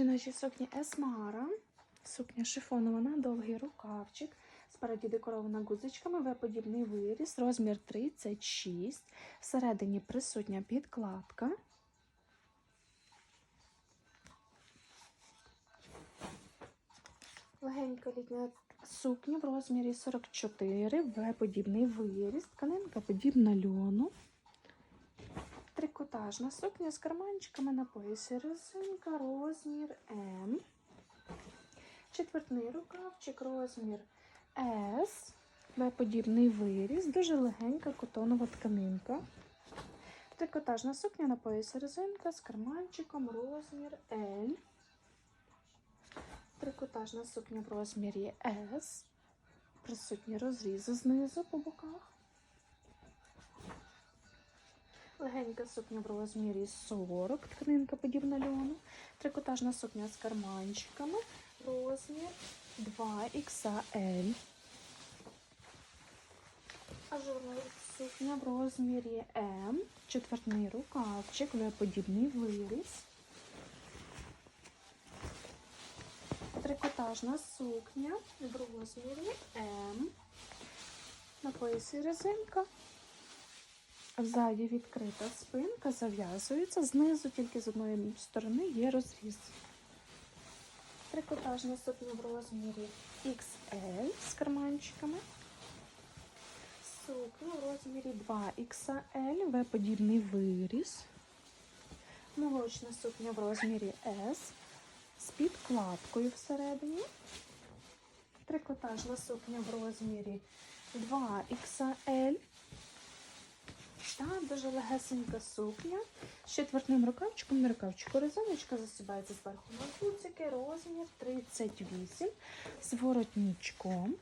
Жіночі сукні Есмара. Сукня шифонова на довгий рукавчик. Спереді декорована гузичками, В-подібний виріс, розмір 36. Всередині присутня підкладка. Легенька літня сукня в розмірі 44, В-подібний виріс, тканинка подібна льону. Трикотажна сукня з карманчиками на поясі резинка, розмір М. Четвертний рукавчик, розмір С. В-подібний виріс, дуже легенька котонова тканинка. Трикотажна сукня на поясі резинка з карманчиком, розмір L. Трикотажна сукня в розмірі S. Присутні розрізи знизу по боках. Легенька сукня в розмірі 40, тканинка подібна льону. Трикотажна сукня з карманчиками. Розмір 2XL. Ажурна сукня в розмірі М. Четвертний рукавчик, подібний виріс. Трикотажна сукня в розмірі М. На поясі резинка. Ззаді відкрита спинка, зав'язується. Знизу тільки з одної сторони є розріз. Трикотажна сукня в розмірі XL з карманчиками. Сукня в розмірі 2XL, В-подібний виріс. Молочна сукня в розмірі S з підкладкою всередині. Трикотажна сукня в розмірі 2XL. Та дуже легесенька сукня з четвертним рукавчиком. На рукавчику резиночка засібається зверху на гудзики, розмір 38 з воротничком.